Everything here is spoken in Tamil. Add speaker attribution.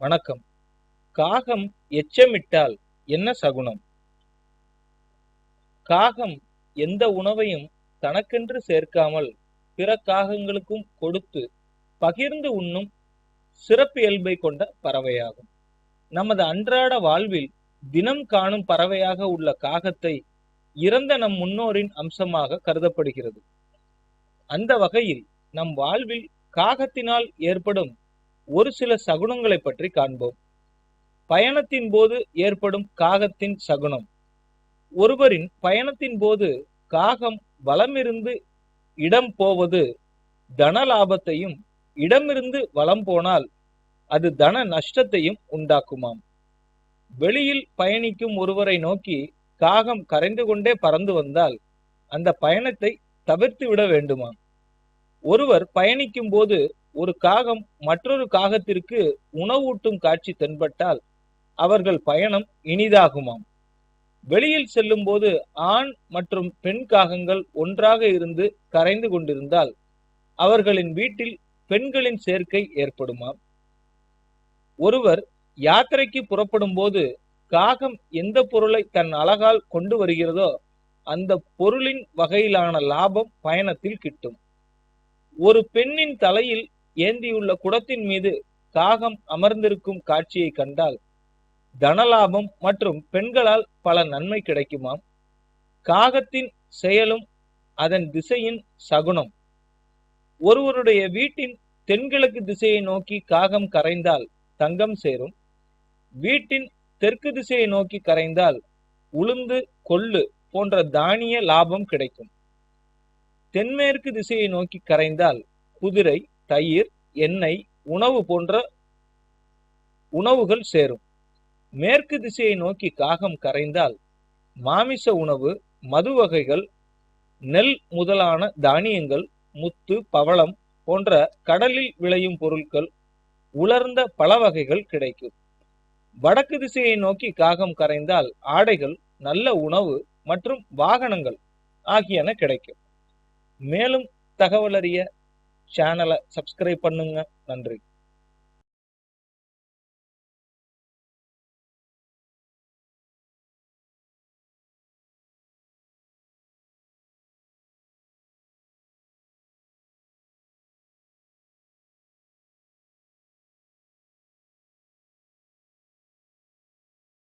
Speaker 1: வணக்கம். காகம் எச்சமிட்டால் என்ன சகுனம்? காகம் எந்த உணவையும் தனக்கென்று சேர்க்காமல் பிற காகங்களுக்கும் கொடுத்து பகிர்ந்து உண்ணும் சிறப்பியல்பை கொண்ட பறவையாகும். நமது அன்றாட வாழ்வில் தினம் காணும் பறவையாக உள்ள காகத்தை இறந்த நம் முன்னோரின் அம்சமாக கருதப்படுகிறது. அந்த வகையில் நம் வாழ்வில் காகத்தினால் ஏற்படும் ஒரு சில சகுனங்களை பற்றி காண்போம். பயணத்தின் போது ஏற்படும் காகத்தின் சகுனம். ஒருவரின் பயணத்தின் போது காகம் வலமிருந்து இடம் போவது தன லாபத்தையும் இடமிருந்து வலம் போனால் அது தன நஷ்டத்தையும் உண்டாக்குமாம். வெளியில் பயணிக்கும் ஒருவரை நோக்கி காகம் கரைந்து கொண்டே பறந்து வந்தால் அந்த பயணத்தை தவிர்த்து விட வேண்டுமாம். ஒருவர் பயணிக்கும் போது ஒரு காகம் மற்றொரு காகத்திற்கு உணவூட்டும் காட்சி தென்பட்டால் அவர்கள் பயணம் இனிதாகுமாம். வெளியில் செல்லும் போது ஆண் மற்றும் பெண் காகங்கள் ஒன்றாக இருந்து கரைந்து கொண்டிருந்தால் அவர்களின் வீட்டில் பெண்களின் சேர்க்கை ஏற்படுமாம். ஒருவர் யாத்திரைக்கு புறப்படும் போது காகம் எந்த பொருளை தன் அழகால் கொண்டு வருகிறதோ அந்த பொருளின் வகையிலான லாபம் பயணத்தில் கிட்டும். ஒரு பெண்ணின் தலையில் ஏந்தியுள்ள குடத்தின் மீது காகம் அமர்ந்திருக்கும் காட்சியை கண்டால் தனலாபம் மற்றும் பெண்களால் பல நன்மை கிடைக்குமாம். காகத்தின் செயலும் அதன் திசையின் சகுனம். ஒருவருடைய வீட்டின் தென்கிழக்கு திசையை நோக்கி காகம் கரைந்தால் தங்கம் சேரும். வீட்டின் தெற்கு திசையை நோக்கி கரைந்தால் உளுந்து கொள்ளு போன்ற தானிய லாபம் கிடைக்கும். தென்மேற்கு திசையை நோக்கி கரைந்தால் குதிரை தயிர் எண்ணெய் உணவு போன்ற உணவுகள் சேரும். மேற்கு திசையை நோக்கி காகம் கரைந்தால் மாமிச உணவு மது வகைகள் நெல் முதலான தானியங்கள் முத்து பவளம் போன்ற கடலில் விளையும் பொருட்கள் உலர்ந்த பல வகைகள் கிடைக்கும். வடக்கு திசையை நோக்கி காகம் கரைந்தால் ஆடைகள் நல்ல உணவு மற்றும் வாகனங்கள் ஆகியன கிடைக்கும். மேலும் தகவலறிய சேனலை சப்ஸ்கிரைப் பண்ணுங்க. நன்றி.